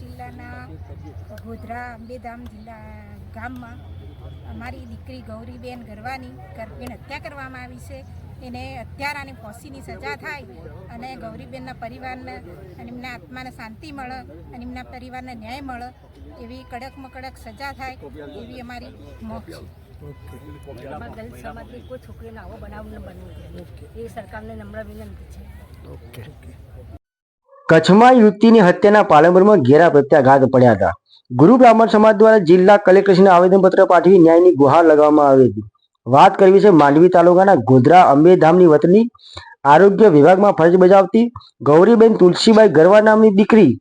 જિલ્લાના ગોધરા અંબેધામ જિલ્લા ગામમાં અમારી દીકરી ગૌરીબેન ગરવાની ગરબેન હત્યા કરવામાં આવી છે. એને હત્યારા અને ફોસીની સજા થાય અને ગૌરીબેનના પરિવારને અને એમના આત્માને શાંતિ મળે અને એમના પરિવારને ન્યાય મળે એવી કડકમાં કડક સજા થાય એવી અમારી મોખ છે. અમારા દલિત સમાજની કોઈ છોકરીને આવો બનાવ ન બનવું એ સરકારને નમ્ર વિનંતી છે. કચ્છમાં યુવતીની હત્યાના પાલનપુરમાં ઘેરા પ્રત્યાઘાત પડ્યા હતા. ગુરુ બ્રાહ્મણ સમાજ દ્વારા જિલ્લા કલેક્ટરશ્રીને આવેદનપત્ર પાઠવી ન્યાયની ગુહાર લગાવવામાં આવી હતી. વાત કરવી છે માંડવી તાલુકાના ગોધરા અંબેધામની વતની. આરોગ્ય વિભાગમાં ફરજ બજાવતી ગૌરીબેન તુલસીબાઈ ગરવા નામની દીકરી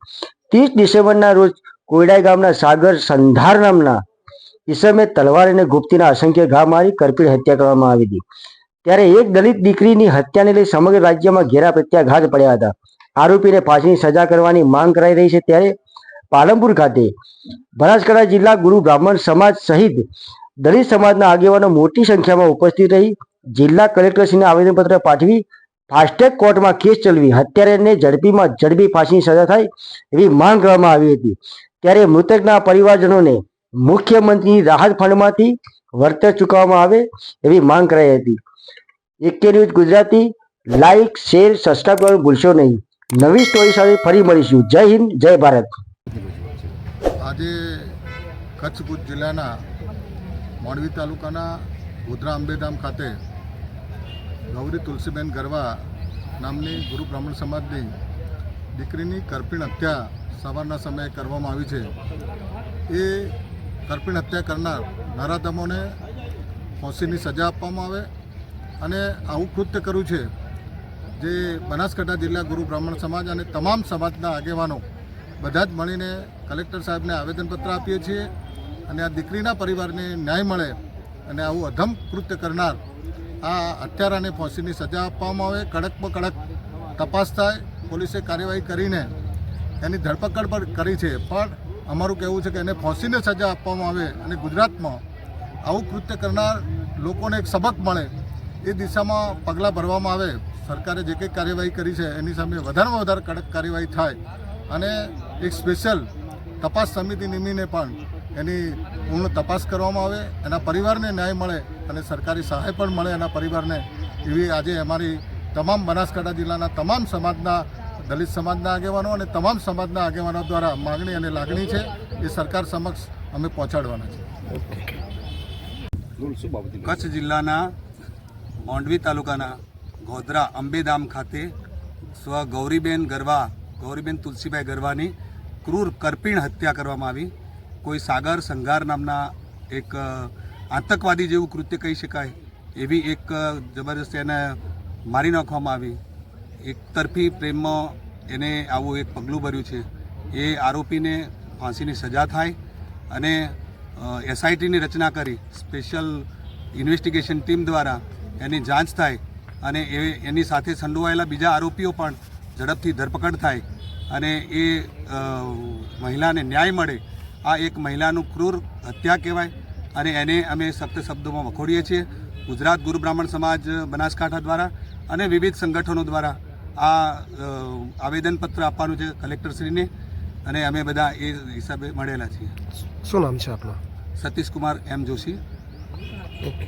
ત્રીસ ડિસેમ્બરના રોજ કોયડાઈ ગામના સાગર સંધાર નામના ઈસમે તલવાર અને ગુપ્તીના અસંખ્ય ઘા મારી કરપીડ હત્યા કરવામાં આવી હતી. ત્યારે એક દલિત દીકરીની હત્યાને લઈ સમગ્ર રાજ્યમાં ઘેરા પ્રત્યાઘાત પડ્યા હતા. આરોપીને ફાંસીની સજા કરવાની માંગ કરાઈ રહી છે ત્યારે પાલનપુર ખાતે બનાસકાંઠા જિલ્લા ગુરુ બ્રાહ્મણ સમાજ સહિત દલિત સમાજના આગેવાનો મોટી સંખ્યામાં ઉપસ્થિત રહી. જિલ્લા કલેક્ટરશ્રીને આવેદનપત્ર પાઠવી ફાસ્ટેગ કોર્ટમાં કેસ ચલાવી. હત્યારાને ઝડપીમાં ઝડપી ફાંસીની સજા થાય એવી માંગ કરવામાં આવી હતી. ત્યારે મૃતકના પરિવારજનોને મુખ્યમંત્રીની રાહત ફંડમાંથી વળતર ચૂકવવામાં આવે એવી માંગ કરાઈ હતી. AK news Gujarati. Like, share subscribe કરવાનું ભૂલશો નહીં. નવી સ્ટોરી સાથે ફરી મળીશું. જય હિન્દ, જય ભારત. આજે કચ્છ ભુજ જિલ્લાના માંડવી તાલુકાના ગોધરા અંબેધામ ખાતે ગૌરી તુલસીબેન ગરવા નામની ગુરુ બ્રાહ્મણ સમાજની દીકરીની કરપીણ હત્યા સવારના સમયે કરવામાં આવી છે. એ કરપીણ હત્યા કરનાર નરાધમોને ફાંસીની સજા આપવામાં આવે અને આવું કૃત્ય કર્યું છે. જે બનાસકાંઠા જિલ્લા ગુરુ બ્રાહ્મણ સમાજ અને તમામ સમાજના આગેવાનો બધા જ મળીને કલેક્ટર સાહેબને આવેદનપત્ર આપીએ છીએ અને આ દીકરીના પરિવારને ન્યાય મળે અને આવું અધમ કૃત્ય કરનાર આ હત્યારાને ફાંસીની સજા આપવામાં આવે, કડકમાં કડક તપાસ થાય, પોલીસે કાર્યવાહી કરીને એની ધરપકડ પણ કરી છે. પણ અમારું કહેવું છે કે એને ફાંસીને સજા આપવામાં આવે અને ગુજરાતમાં આવું કૃત્ય કરનાર લોકોને એક સબક મળે એ દિશામાં પગલાં ભરવામાં આવે. સરકારે જે કંઈ કાર્યવાહી કરી છે એની સામે વધારેમાં વધારે કડક કાર્યવાહી થાય. અને એક સ્પેશિયલ તપાસ સમિતિ નિમીને પણ એની પૂર્ણ તપાસ કરવામાં આવે એના પરિવારને ન્યાય મળે અને સરકારી સહાય પણ મળે એના પરિવારને. એવી આજે અમારી તમામ બનાસકાંઠા જિલ્લાના તમામ સમાજના દલિત સમાજના આગેવાનો અને તમામ સમાજના આગેવાનો દ્વારા માગણી અને લાગણી છે એ સરકાર સમક્ષ અમે પહોંચાડવાના છે. કચ્છ જિલ્લાના માંડવી તાલુકાના ગોધરા અંબેધામ ખાતે સ્વ ગૌરીબેન ગરવા ગૌરીબેન તુલસીભાઈ ગરવાની ક્રૂર કરપીણ હત્યા કરવામાં આવી. કોઈ સાગર સંઘાર નામના એક આતંકવાદી જેવું કૃત્ય કહી શકાય એવી એક અ, જબરદસ્ત એને મારી નાખવામાં આવી. એક તરફી પ્રેમમાં એને આવું એક પગલું ભર્યું છે. એ આરોપીને ફાંસીની સજા થાય અને એસઆઈટીની રચના કરી. સ્પેશિયલ ઇન્વેસ્ટિગેશન ટીમ દ્વારા એની જાંચ થાય અને એ એની સાથે સંડોવાયેલા બીજા આરોપીઓ પણ ઝડપથી ધરપકડ થાય અને એ મહિલાને ન્યાય મળે. આ એક મહિલાનું ક્રૂર હત્યા કહેવાય અને એને અમે સખ્ત શબ્દોમાં વખોડીએ છીએ. ગુજરાત ગુરુ બ્રાહ્મણ સમાજ બનાસકાંઠા દ્વારા અને વિવિધ સંગઠનો દ્વારા આ આવેદનપત્ર આપવાનું છે કલેક્ટરશ્રીને અને અમે બધા એ હિસાબે મળેલા છીએ. શું નામ છે આપનું? સતીશ કુમાર એમ જોશી. ઓકે.